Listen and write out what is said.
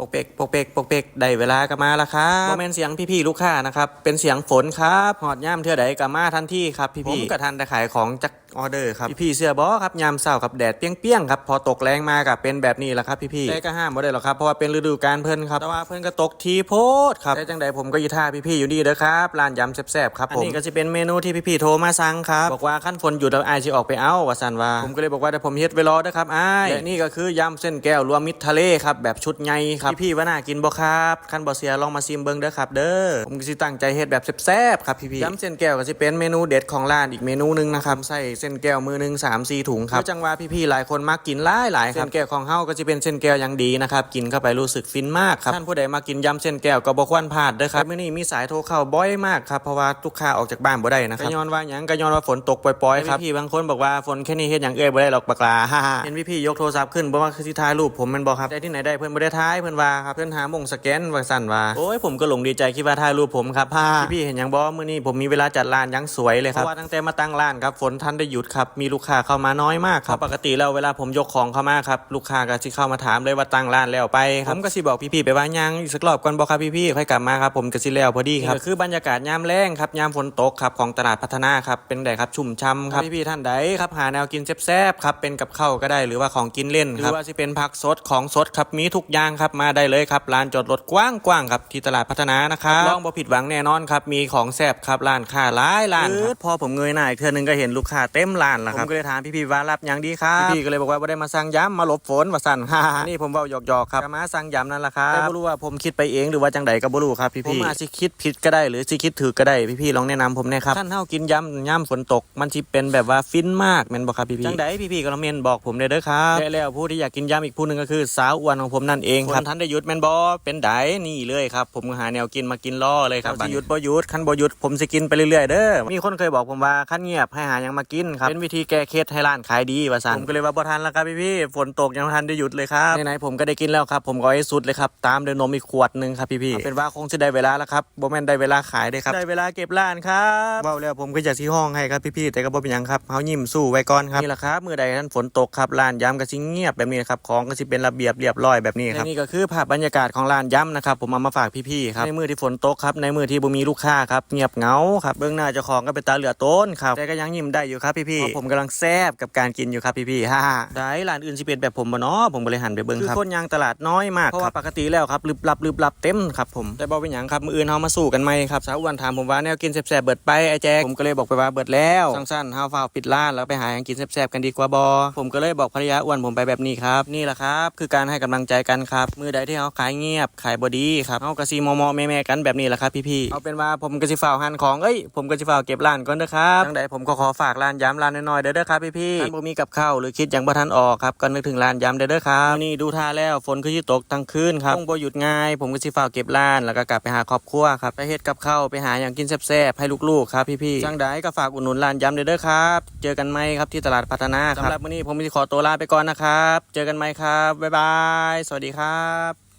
ปกเปกปกเปกปกเปกได้เวลาก็มาแล้วครับโมเมนเสียงพี่ๆลูกค้านะครับ เป็นเสียงฝนครับ หอดย่ำเทื่อใดก็มาทันทีครับพี่ๆผมก็ทันได้ขายของจาก ออเดอร์ครับพี่ๆเสื้อบอครับยามเศร้าครับแดดเปรี้ยงๆครับพอตกแรงมากับเป็นแบบนี้แหละครับพี่ๆแต่ก็ห้ามบ่ได้หรอกครับเพราะว่าเป็นฤดูกาลเพิ่นครับแต่ว่าเพิ่นก็ตกทีโพดครับแต่จังใดผมก็อยีท่าพี่ๆอยู่นี่เด้อครับร้านยำแซ่บๆครับผมอันนี้ก็จะเป็นเมนูที่พี่ๆโทรมาสั่งครับบอกว่าขั้นฝนหยุดแล้วอายสิออกไปเอาว่าซั่นว่าผมก็เลยบอกว่าเดี๋ยวผมเฮ็ดไว้รอเด้อครับอ้ายและนี่ก็คือยำเส้นแก้วรวมมิตรทะเลครับแบบชุดใหญ่ครับพี่ๆว่าน่ากินบ่ครับขั้นบ่เสียลองมาซิมเบิ่งเด้อครับ เด้อผมก็สิตั้งใจเฮ็ดแบบแซ่บๆครับพี่ๆยำเส้นแก้วก็สิเป็นเมนูเด็ดของร้านอีกเมนูหนึงนะครับใส่เส้นแก้วมือหนึง3 4ถุงครับจังว่าพี่ๆหลายคนมักกินหลายหลายๆครับเส้นแก้วของเฮาก็จะเป็นเส้นแก้วอย่างดีนะครับกินเข้าไปรู้สึกฟินมากครับท่านผู้ใดมากินยำเส้นแก้วก็บ่ควรพลาดเด้อครับมื้อนี้มีสายโทรเข้าบ่อยมากครับเพราะว่าลูกค้าออกจากบ้านบ่ได้นะครับก็ย้อนว่าหยังก็ย้อนว่าฝนตกปล่อยๆครับพี่ๆบางคนบอกว่าฝนแค่นี้เฮ็ดหยังเอ้ยบ่ได้หรอกบักลาฮ่าๆเห็นพี่ๆยกโทรศัพท์ขึ้นบ่ว่าคือสิถ่ายรูปผมแมันบ่ครับได้ที่ไหนได้เพิ่นบ่ได้ถ่ายเพิ่นว่าครับเพิ่นหาหมงสแกนว่าซั่นว่าโอ้ยผมก็หลงดีใจคิดว่าถ่ายรูปผมครับฮ่าพี่ๆเห็นหยังบ่มื้อนี้ผมมีเวลาจัดร้านหยังสวยเลยครับเพราะว่าตั้งแต่มาตั้งร้านครับฝนทันได้หยุดครับมีลูกค้าเข้ามาน้อยมากครับปกติแล้วเวลาผมยกของเข้ามาครับลูกค้าก็สิเข้ามาถามเลยว่าตั้งร้านแล้วไปครับผมก็สิบอกพี่ๆไปว่ายังอีกสักรอบก่อนบ่ครับพี่ๆค่อยกลับมาครับผมก็สิแล้วพอดีครับนี่ก็คือบรรยากาศยามแล้งครับยามฝนตกครับของตลาดพัฒนาครับเป็นไดครับชุ่มช่ำครับพี่ๆท่านใดครับหาแนวกินแซ่บๆครับเป็นกับข้าวก็ได้หรือว่าของกินเล่นครับหรือว่าสิเป็นผักสดของสดครับมีทุกอย่างครับมาได้เลยครับร้านจอดรถกว้างๆครับที่ตลาดพัฒนานะครับลองบ่ผิดหวังแน่นอนครับมีของแซ่บครับร้านค้าหลายร้านครับพอผมเงยหน้าอีกเทื่อนึงก็เห็นลูกค้าเต็มร้านแล้วครับ ผมก็เลยถามพี่ๆว่ารับหยังดีครับ พี่ๆก็เลยบอกว่าบ่ได้มาสั่งย้ำมาหลบฝนว่าสั่นฮ่าๆนี่ผมเว้าหยอกๆครับก็มาสั่งย้ำนั่นแหละครับแต่บ่รู้ว่าผมคิดไปเองหรือว่าจังใดก็บ่รู้ครับพี่ๆผมอาจสิคิดผิดก็ได้หรือสิคิดถูกก็ได้พี่ๆลองแนะนำผมแน่ครับท่านเฮากินย้ำย้ำฝนตก มันสิเป็นแบบว่าฟินมากแม่นบ่ครับพี่ๆจังใดพี่ๆก็ลองเมนบอกผมได้เด้อครับและแล้วผู้ที่อยากกินย้ำอีกผู้หนึงก็คือสาวอ้วนของผมนั่นเองครับท่านได้หยุดแม่นบ่เป็นไดนี่เลยครับผมก็หาแนวกินมากินล่อเลยครับสิหยุดบ่หยุดคันบ่หยุดผมสิกินไปเรื่อยๆเด้อมีคนเคยบอกผมว่าคันเงียบให้หาหยังมากินครับ เป็นวิธีแก้เคล็ดให้ร้านขายดีว่าซั่นผมก็เลยว่าบ่ทันแล้วครับพี่ๆฝนตกยังบ่ทันได้หยุดเลยครับไหนๆผมก็ได้กินแล้วครับผมก็เอาให้สุดเลยครับตามด้วยนมอีกขวดหนึงครับพี่ๆเอาเป็นว่าคงจะได้เวลาแล้วครับบ่แม่นได้เวลาขายเด้อครับได้เวลาเก็บร้านครับเว้าแล้วผมก็อยากสิห้องให้ครับพี่ๆแต่ก็บ่เป็นหยังครับเฮายิ้มสู้ไว้ก่อนครับนี่แหละครับมื้อใดท่านฝนตกครับร้านยำก็สิเงียบแบบนี้นะครับของก็สิเป็นระเบียบเรียบร้อยแบบนี้ครับนี่ก็คือภาพบรรยากาศของร้านยำนะครับผมเอามาฝากพี่ๆครับในมื้อที่ฝนตกครับในมื้อที่บ่มีลูกค้าครับเงียบเหงาครับเบื้องหน้าเจ้าของก็เป็นตาเหลือต้นครับแต่ก็ยังยิ้มได้อยู่ครับพี่ๆเพราะผมกำลังแซ่บกับการกินอยู่ครับพี่ๆฮ่าๆได้ร้านอื่นสิเป็นแบบผมบ่เนาะผมก็เลยหันไปเบิ่งครับคือคนยางตลาดน้อยมากเพราะว่าปกติแล้วครับลึบลับลึบลับเต็มครับผมแต่บ่เป็นหยังครับมื้ออื่นเฮามาสู้กันใหม่ครับสาวอ้วนถามผมว่าแนวกินแซ่บๆเบิดไปไอ้แจ๊กผมก็เลยบอกไปว่าเบิดแล้วสั้นๆเฮาฟ้าวปิดร้านแล้วไปหาหยังกินแซ่บๆกันดีกว่าบ่ผมก็เลยบอกภรรยาอ้วนผมไปแบบนี้ครับนี่แหละครับคือการให้กำลังใจกันครับมื้อใดที่เฮาขายเงียบขายบ่ดีครับเฮาก็สิมอๆแม่ๆกันแบบนี้แหละครับพี่ๆเอาเป็นว่าผมก็สิฝ้าวหั่นของเอ้ยผมก็สิฝ้าวเก็บร้านก่อนเด้อครับจังใดผมก็ขอฝากร้านยำร้านน้อยๆเด้อเด้อครับพี่ๆท่านบ่มีกับข้าวหรือคิดหยังบ่ทันออกครับก็นึกถึงร้านยำเด้อเด้อครับนี่ดูท่าแล้วฝนคือสิตกทั้งคืนครับคงบ่หยุดง่าย ผมก็สิฝ้าวเก็บร้านแล้วก็กลับไปหาครอบครัวครับไปเฮ็ดกับข้าวไปหาหยังกินแซ่บๆให้ลูกๆครับพี่ๆจังใดก็ฝากอุดหนุนร้านยำเด้อเด้อครับ เจอกันไหมครับที่ตลาดพัฒนาครับสำหรับมื้อนี้ผมสิขอตัวลาไปก่อนนะครับ เจอกันไหมครับบ๊ายบาย สวัสดีครับ